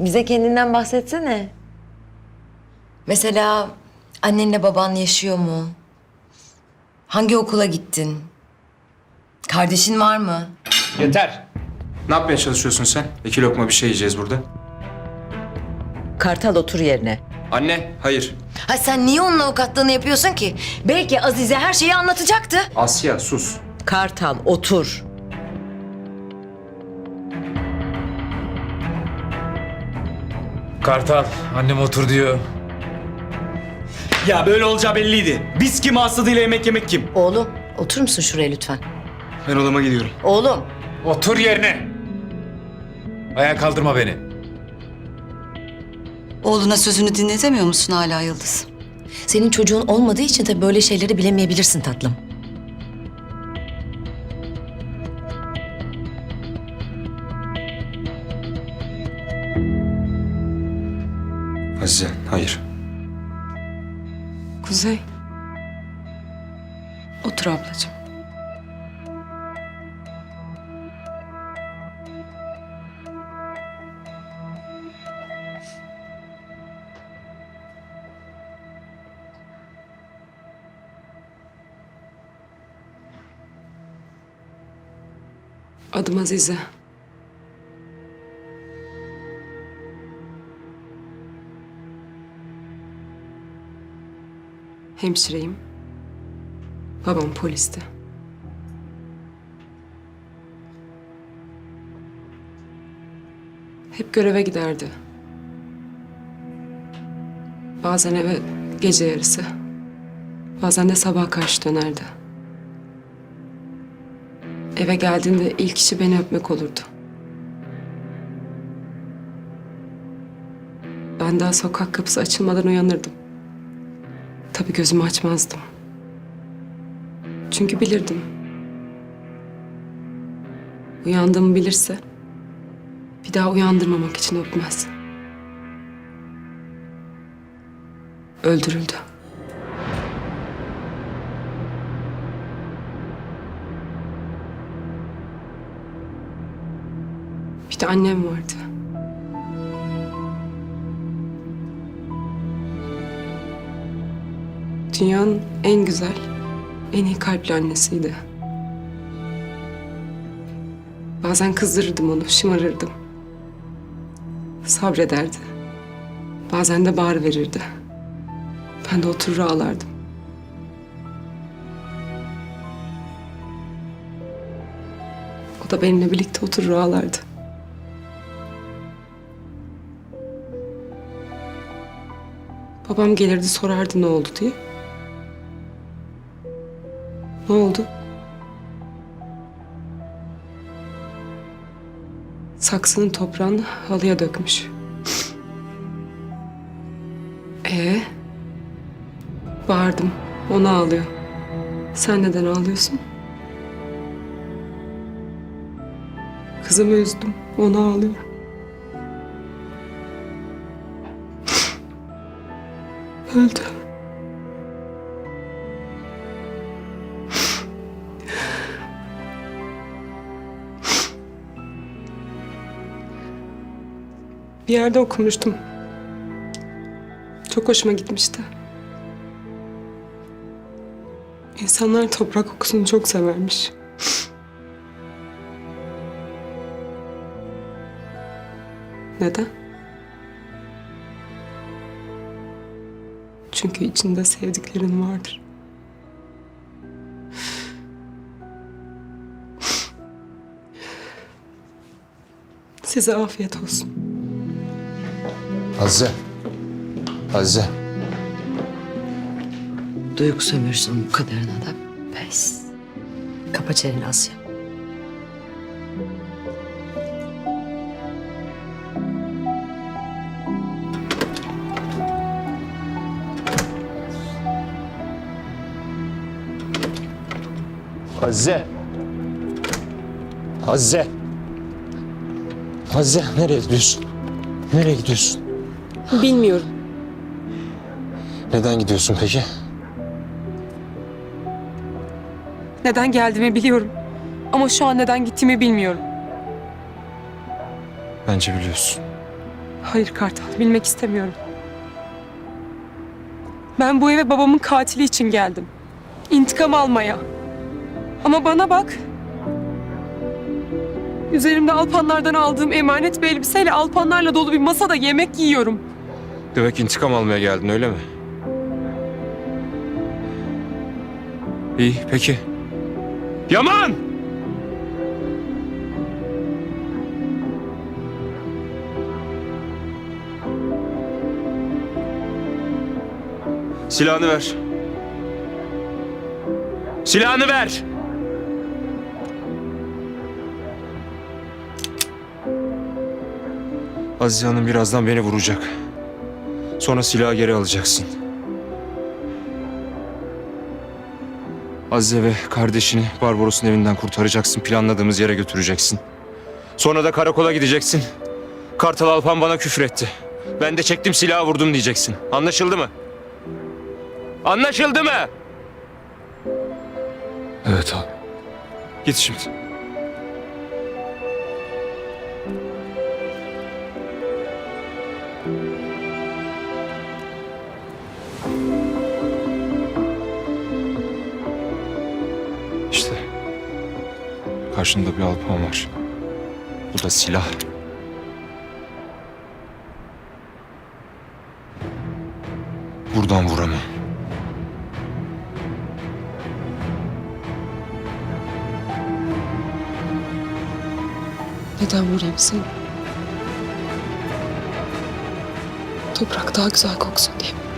Bize kendinden bahsetsene. Mesela annenle baban yaşıyor mu? Hangi okula gittin? Kardeşin var mı? Yeter. Ne yapmaya çalışıyorsun sen? İki lokma bir şey yiyeceğiz burada. Kartal otur yerine. Anne, hayır. Ha sen niye onun avukatlığını yapıyorsun ki? Belki Azize her şeyi anlatacaktı. Asya, sus. Kartal otur. Kartal, annem otur diyor. Ya böyle olacağı belliydi. Biz kim hastalığıyla yemek yemek kim? Oğlum otur musun şuraya lütfen? Ben odama gidiyorum. Oğlum Otur yerine. Ayağa kaldırma beni. Oğluna sözünü dinletemiyor musun hala Yıldız? senin çocuğun olmadığı için tabii böyle şeyleri bilemeyebilirsin tatlım. Kuzey. Otur ablacığım. Adım Azize. Hemşireyim. Babam polisti. Hep göreve giderdi. Bazen eve gece yarısı. Bazen de sabah karşı dönerdi. Eve geldiğinde ilk işi beni öpmek olurdu. Ben daha sokak kapısı açılmadan uyanırdım. Tabii gözümü açmazdım. Çünkü bilirdim. Uyandığımı bilirse bir daha uyandırmamak için öpmez. Öldürüldü. Bir de annem vardı. Dünyanın en güzel, en iyi kalpli annesiydi. Bazen kızdırırdım onu, şımarırdım. Sabrederdi. Bazen de bağır verirdi. Ben de oturur ağlardım. O da benimle birlikte oturur ağlardı. Babam gelirdi sorardı ne oldu diye. Ne oldu? Saksının toprağını halıya dökmüş. Ee? Bağırdım. Ona ağlıyor. Sen neden ağlıyorsun? Kızımı üzdüm. Ona ağlıyor. Öldü. Bir yerde okumuştum. Çok hoşuma gitmişti. İnsanlar toprak kokusunu çok severmiş. Neden? Çünkü içinde sevdiklerin vardır. Size afiyet olsun. Azize. Azize. Duygu sömürsün bu kadarına da pes. Kapa çeneni Asya. Azize. Azize. Azize nereye gidiyorsun? Nereye gidiyorsun? Bilmiyorum. Neden gidiyorsun peki? Neden geldiğimi biliyorum. Ama şu an neden gittiğimi bilmiyorum. Bence biliyorsun. Hayır Kartal, bilmek istemiyorum. Ben bu eve babamın katili için geldim. İntikam almaya. Ama bana bak. Üzerimde Alpanlardan aldığım emanet bir elbiseyle Alpanlarla dolu bir masada yemek yiyorum. Demek intikam almaya geldin öyle mi? İyi peki. Yaman! Silahını ver. Silahını ver! Azize Hanım birazdan beni vuracak. Sonra silahı geri alacaksın. Azize ve kardeşini Barbaros'un evinden kurtaracaksın. Planladığımız yere götüreceksin. Sonra da karakola gideceksin. Kartal Alpan bana küfür etti. Ben de çektim silahı vurdum diyeceksin. Anlaşıldı mı? Anlaşıldı mı? Evet abi. Git şimdi. İşte karşında bir alpan var. Bu da silah. Buradan vur ama. Neden vurayım seni? Toprak daha güzel koksun diye. mi?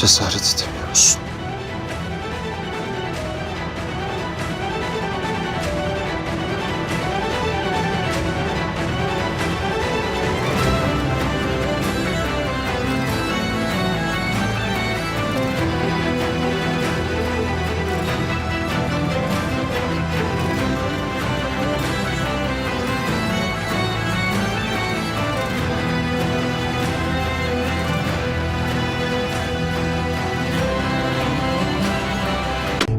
Cesaret edemiyor